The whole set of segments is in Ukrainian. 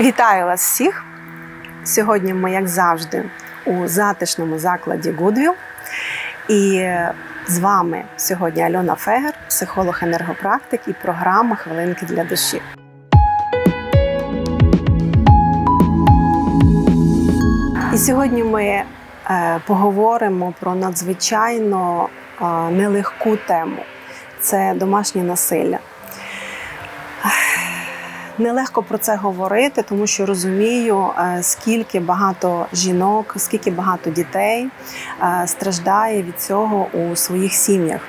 Вітаю вас всіх! Сьогодні ми, як завжди, у затишному закладі Goodwill. І з вами сьогодні Альона Фегер, психолог-енергопрактик і програма Хвилинки для душі. І сьогодні ми е, поговоримо про надзвичайно е, нелегку тему це домашнє насилля. Нелегко про це говорити, тому що розумію, е, скільки багато жінок, скільки багато дітей е, страждає від цього у своїх сім'ях.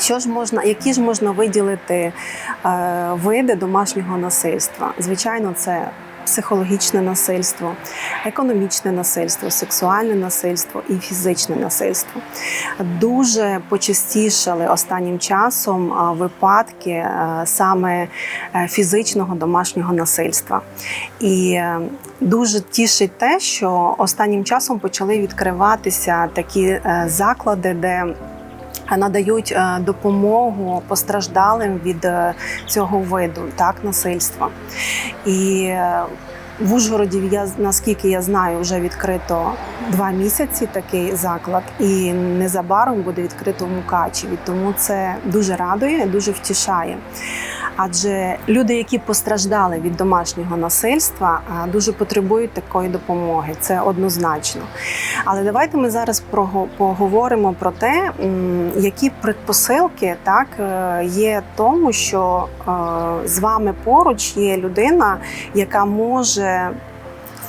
Що ж можна, які ж можна виділити е, види домашнього насильства? Звичайно, це психологічне насильство, економічне насильство, сексуальне насильство і фізичне насильство. Дуже почастішали останнім часом випадки саме е, фізичного домашнього насильства. І е, дуже тішить те, що останнім часом почали відкриватися такі е, заклади, де надають е, допомогу постраждалим від е, цього виду так насильства. І е, в Ужгороді я наскільки я знаю, вже відкрито два місяці такий заклад, і незабаром буде відкрито в Мукачеві. Тому це дуже радує, дуже втішає. Адже люди, які постраждали від домашнього насильства, дуже потребують такої допомоги. Це однозначно. Але давайте ми зараз поговоримо про те, які предпосилки так е, є тому, що е, з вами поруч є людина, яка може.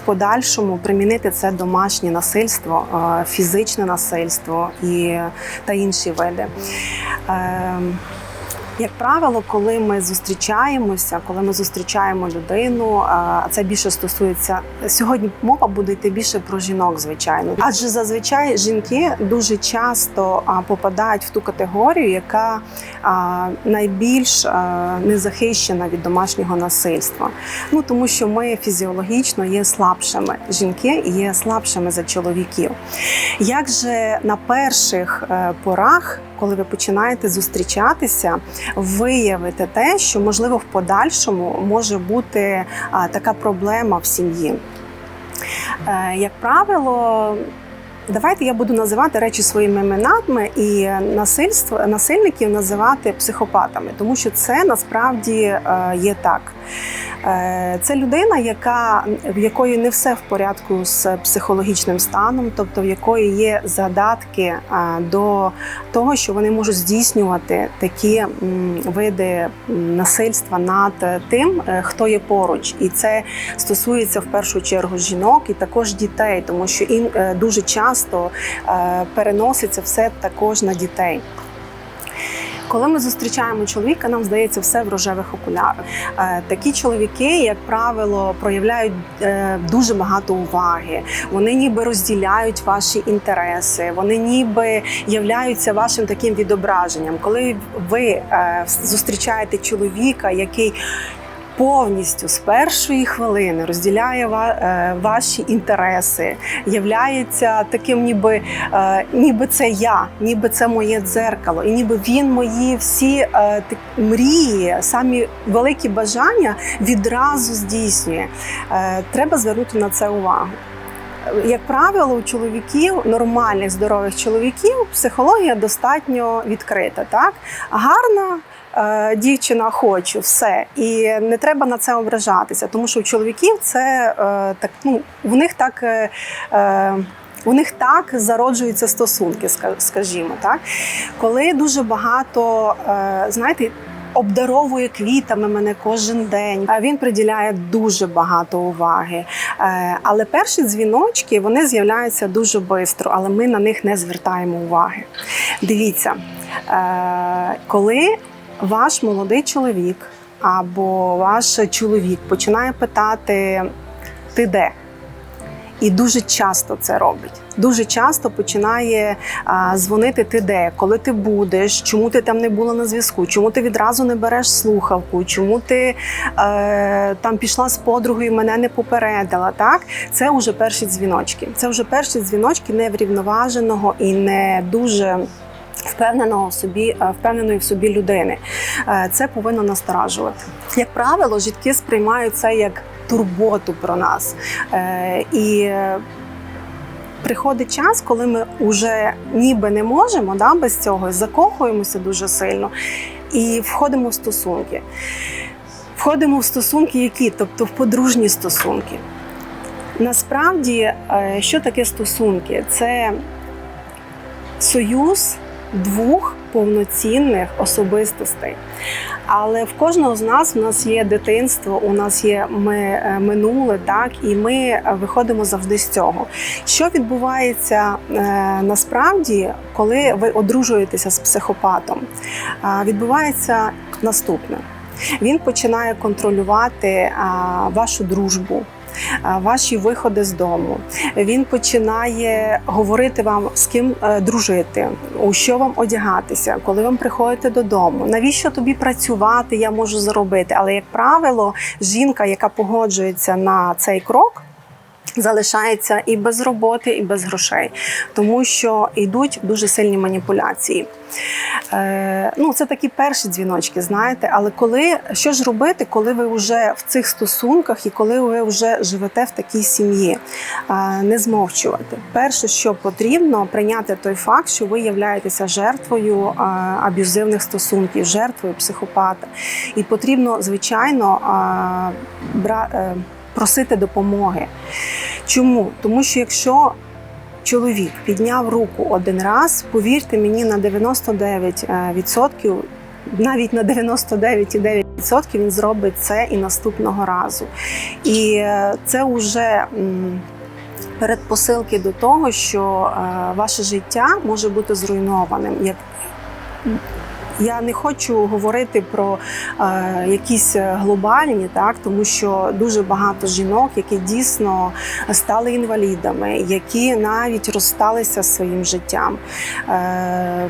Подальшому примінити це домашнє насильство, е, фізичне насильство і та інші види. Як правило, коли ми зустрічаємося, коли ми зустрічаємо людину, а це більше стосується сьогодні. Мова буде йти більше про жінок, звичайно, адже зазвичай жінки дуже часто попадають в ту категорію, яка найбільш незахищена від домашнього насильства. Ну тому що ми фізіологічно є слабшими. Жінки є слабшими за чоловіків. Як же на перших е, порах коли ви починаєте зустрічатися, виявити те, що можливо в подальшому може бути така проблема в сім'ї. Е, як правило, Давайте я буду називати речі своїми іменами і насильство насильників називати психопатами, тому що це насправді е, є так. Е, це людина, яка в якої не все в порядку з психологічним станом, тобто в якої є задатки е, до того, що вони можуть здійснювати такі види насильства над тим, е, хто є поруч, і це стосується в першу чергу жінок і також дітей, тому що їм дуже часто переноситься все також на дітей. Коли ми зустрічаємо чоловіка, нам здається все в рожевих окулярах. Е, такі чоловіки, як правило, проявляють е, дуже багато уваги. Вони ніби розділяють ваші інтереси, вони ніби являються вашим таким відображенням. Коли ви е, зустрічаєте чоловіка, який повністю з першої хвилини розділяє е, ваші інтереси, являється таким, ніби е, ніби це я, ніби це моє дзеркало, і ніби він мої всі е, мрії, самі великі бажання відразу здійснює. Треба звернути на це увагу. Як правило, у чоловіків, нормальних здорових чоловіків, психологія достатньо відкрита. Так гарна дівчина хочу, все. І не треба на це ображатися, тому що у чоловіків це е, так, ну, в них так. Е, у них так зароджуються стосунки, скажімо, так коли дуже багато, знаєте, обдаровує квітами мене кожен день. Він приділяє дуже багато уваги. Але перші дзвіночки вони з'являються дуже швидко, але ми на них не звертаємо уваги. Дивіться, коли ваш молодий чоловік або ваш чоловік починає питати, ти де? І дуже часто це робить. Дуже часто починає а, дзвонити ти де, коли ти будеш, чому ти там не була на зв'язку, чому ти відразу не береш слухавку, чому ти е, там пішла з подругою, мене не попередила. Так, це вже перші дзвіночки. Це вже перші дзвіночки неврівноваженого і не дуже впевненого собі, е, впевненої в собі людини. Е, це повинно насторажувати. Як правило, жінки сприймають це як турботу про нас. Е, І приходить час, коли ми вже ніби не можемо да, без цього, закохуємося дуже сильно і входимо в стосунки. Входимо в стосунки, які, тобто в подружні стосунки. Насправді, що таке стосунки? Це союз двох повноцінних особистостей. Але в кожного з нас у нас є дитинство, у нас є ми, е, минуле, так і ми виходимо завжди з цього. Що відбувається е, насправді, коли ви одружуєтеся з психопатом? Е, відбувається наступне: він починає контролювати вашу дружбу. А, Ваші виходи з дому. Він починає говорити вам, з ким е, дружити, у що вам одягатися, коли вам приходите додому. Навіщо тобі працювати? Я можу заробити. Але, як правило, жінка, яка погоджується на цей крок, залишається і без роботи, і без грошей, тому що йдуть дуже сильні маніпуляції. Е, ну, це такі перші дзвіночки, знаєте. Але коли що ж робити, коли ви вже в цих стосунках і коли ви вже живете в такій сім'ї, е, не змовчувати. Перше, що потрібно, прийняти той факт, що ви являєтеся жертвою е, аб'юзивних стосунків, жертвою психопата. І потрібно, звичайно, е, бра, е, просити допомоги. Чому? Тому що якщо чоловік підняв руку один раз, повірте мені, на 99%, навіть на 99,9% він зробить це і наступного разу. І е, це вже передпосилки до того, що е, ваше життя може бути зруйнованим. Як я не хочу говорити про е, якісь глобальні, так тому що дуже багато жінок, які дійсно стали інвалідами, які навіть розсталися своїм життям. Е,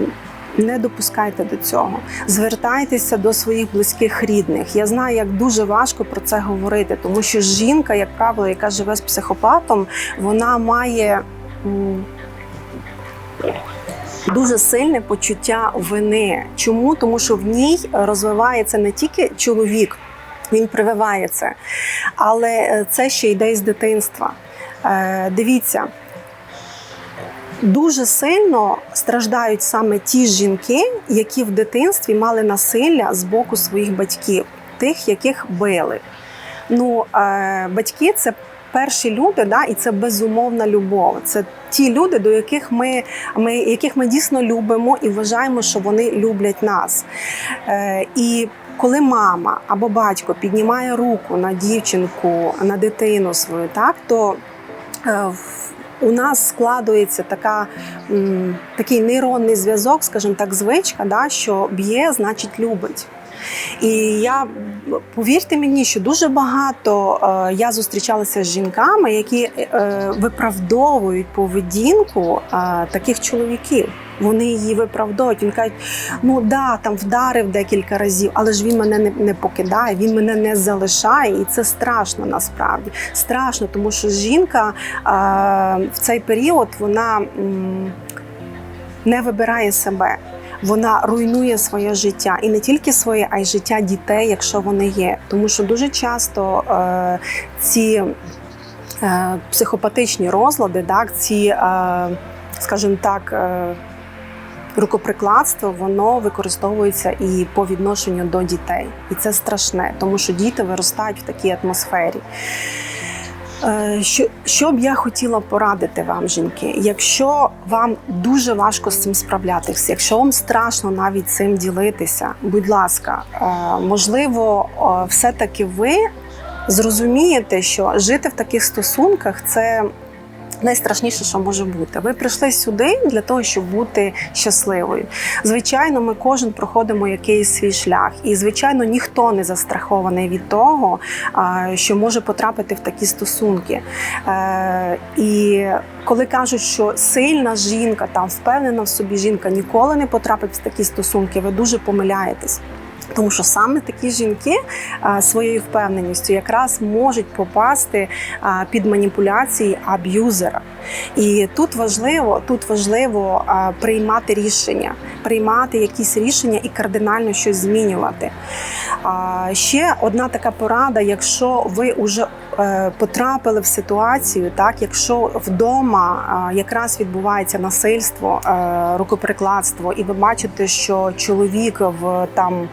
не допускайте до цього, звертайтеся до своїх близьких рідних. Я знаю, як дуже важко про це говорити, тому що жінка, як правило, яка живе з психопатом, вона має. Дуже сильне почуття вини. Чому? Тому що в ній розвивається не тільки чоловік, він прививає це, але е, це ще йде з дитинства. Е, Дивіться, дуже сильно страждають саме ті жінки, які в дитинстві мали насилля з боку своїх батьків, тих, яких били. Ну, е, батьки це перші люди, да, і це безумовна любов. Це ті люди, до яких ми, ми, яких ми дійсно любимо і вважаємо, що вони люблять нас. Е, і коли мама або батько піднімає руку на дівчинку, на дитину свою, так то е, у нас складується така, такий нейронний зв'язок, скажімо так, звичка, да, що б'є, значить любить. І я повірте мені, що дуже багато е, я зустрічалася з жінками, які е, виправдовують поведінку е, таких чоловіків. Вони її виправдовують. Він кажуть, ну да, там вдарив декілька разів, але ж він мене не, покидає, він мене не залишає, і це страшно насправді. Страшно, тому що жінка в цей період вона не вибирає себе. Вона руйнує своє життя і не тільки своє, а й життя дітей, якщо вони є. Тому що дуже часто е, ці е, психопатичні розлади, так, ці, е, скажімо так, е, рукоприкладство, воно використовується і по відношенню до дітей. І це страшне, тому що діти виростають в такій атмосфері. Е, Що, що б я хотіла порадити вам, жінки, якщо вам дуже важко з цим справлятися, якщо вам страшно навіть цим ділитися, будь ласка, е, можливо, е, все-таки ви зрозумієте, що жити в таких стосунках це найстрашніше, що може бути. Ви прийшли сюди для того, щоб бути щасливою. Звичайно, ми кожен проходимо якийсь свій шлях, і звичайно, ніхто не застрахований від того, що може потрапити в такі стосунки. Е, І коли кажуть, що сильна жінка, там впевнена в собі жінка ніколи не потрапить в такі стосунки, ви дуже помиляєтесь. Тому що саме такі жінки а, своєю впевненістю якраз можуть попасти а, під маніпуляції аб'юзера. І тут важливо, тут важливо а, приймати рішення, приймати якісь рішення і кардинально щось змінювати. Ще одна така порада: якщо ви вже е, потрапили в ситуацію, так якщо вдома якраз відбувається насильство, е, рукоприкладство, і ви бачите, що чоловік в там.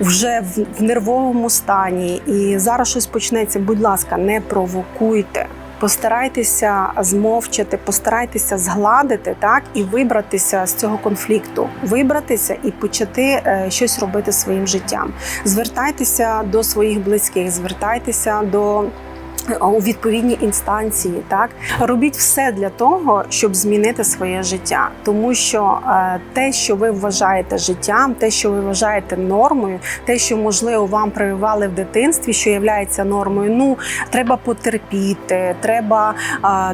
Вже в нервовому стані, і зараз щось почнеться. Будь ласка, не провокуйте. Постарайтеся змовчати, постарайтеся згладити так і вибратися з цього конфлікту, вибратися і почати е, щось робити своїм життям. Звертайтеся до своїх близьких, звертайтеся до. Е, У відповідні інстанції, так робіть все для того, щоб змінити своє життя, тому що е, те, що ви вважаєте життям, те, що ви вважаєте нормою, те, що можливо вам прививали в дитинстві, що є нормою, ну треба потерпіти, треба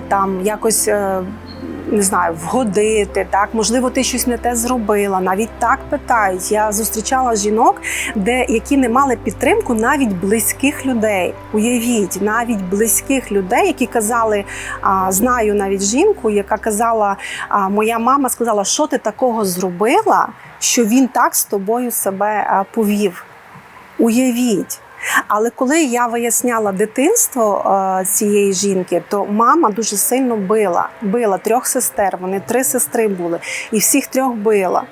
там якось. Не знаю, вгодити, так можливо, ти щось не те зробила. Навіть так питають. Я зустрічала жінок, де які не мали підтримку навіть близьких людей. Уявіть, навіть близьких людей, які казали, а, знаю навіть жінку, яка казала, а, моя мама сказала, що ти такого зробила, що він так з тобою себе повів. Уявіть. Але коли я виясняла дитинство е, цієї жінки, то мама дуже сильно била. Била трьох сестер. Вони три сестри були, і всіх трьох била.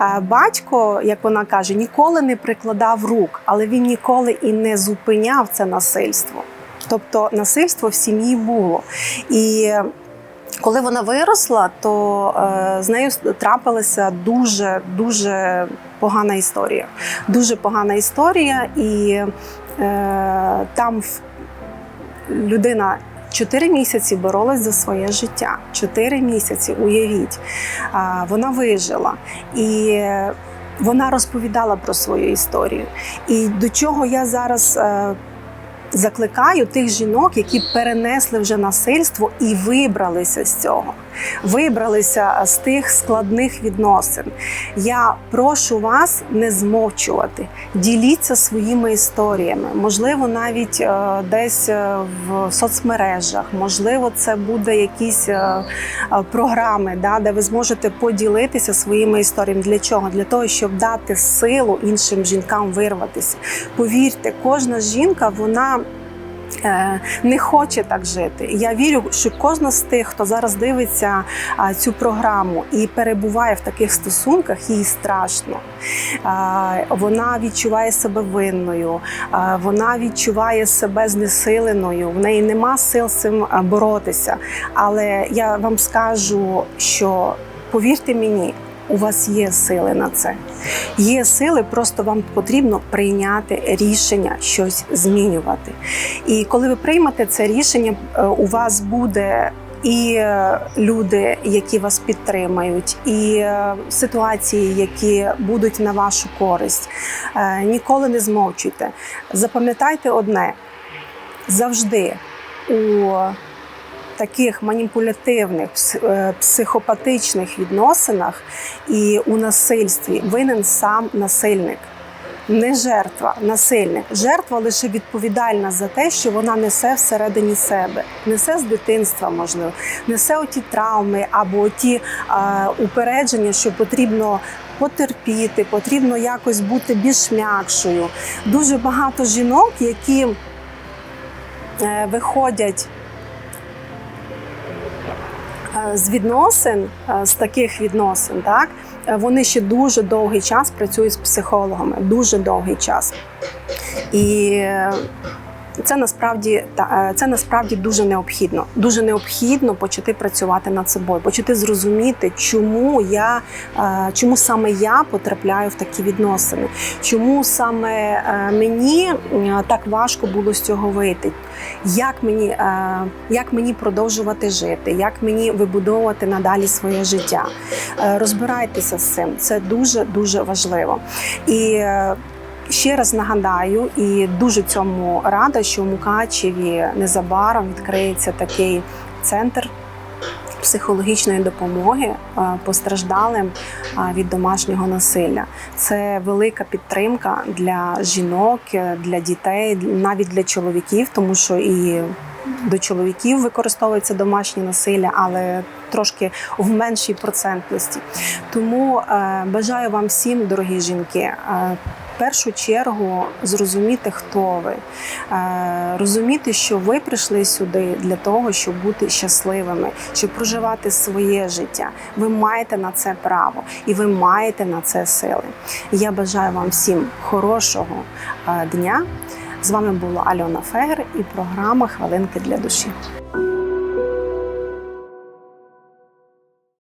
Е, батько, як вона каже, ніколи не прикладав рук, але він ніколи і не зупиняв це насильство. Тобто насильство в сім'ї було. І коли вона виросла, то е, з нею трапилася дуже дуже погана історія. Дуже погана історія, і там людина. Чотири місяці боролась за своє життя. Чотири місяці, уявіть. Вона вижила. І вона розповідала про свою історію. І до чого я зараз е, закликаю тих жінок, які перенесли вже насильство і вибралися з цього. Вибралися з тих складних відносин. Я прошу вас не змовчувати, діліться своїми історіями. Можливо, навіть е, десь е, в соцмережах, можливо, це буде якісь е, програми, да, де ви зможете поділитися своїми історіями. Для чого? Для того, щоб дати силу іншим жінкам вирватися. Повірте, кожна жінка, вона. Е, Не хоче так жити. Я вірю, що кожна з тих, хто зараз дивиться цю програму і перебуває в таких стосунках, їй страшно. Вона відчуває себе винною, вона відчуває себе знесиленою. В неї нема сил цим боротися. Але я вам скажу, що повірте мені. У вас є сили на це. Є сили, просто вам потрібно прийняти рішення щось змінювати. І коли ви приймете це рішення, е, у вас буде і е, люди, які вас підтримають, і е, ситуації, які будуть на вашу користь. Ніколи не змовчуйте. Запам'ятайте одне: завжди у таких маніпулятивних, е, психопатичних відносинах і у насильстві винен сам насильник. Не жертва, насильник. Жертва лише відповідальна за те, що вона несе всередині себе, несе з дитинства, можливо, несе оті травми або ті е, упередження, що потрібно потерпіти, потрібно якось бути більш м'якшою. Дуже багато жінок, які е, виходять з відносин, е, з таких відносин, так е, вони ще дуже довгий час працюють з психологами, дуже довгий час. І е, це насправді е, це насправді дуже необхідно. Дуже необхідно почати працювати над собою, почати зрозуміти, чому я е, чому саме я потрапляю в такі відносини, чому саме е, мені так важко було з цього вийти. Як мені, як мені продовжувати жити, як мені вибудовувати надалі своє життя? Розбирайтеся з цим, це дуже дуже важливо. І Ще раз нагадаю, і дуже цьому рада, що в Мукачеві незабаром відкриється такий центр психологічної допомоги е, постраждалим е, від домашнього насилля. Це велика підтримка для жінок, е, для дітей, навіть для чоловіків, тому що і до чоловіків використовується домашнє насилля, але трошки в меншій процентності. Тому бажаю вам всім, дорогі жінки, першу чергу зрозуміти, хто ви, Е, розуміти, що ви прийшли сюди для того, щоб бути щасливими, щоб проживати своє життя. Ви маєте на це право і ви маєте на це сили. Я бажаю вам всім хорошого е, дня. З вами була Альона Фегер і програма Хвилинки для душі.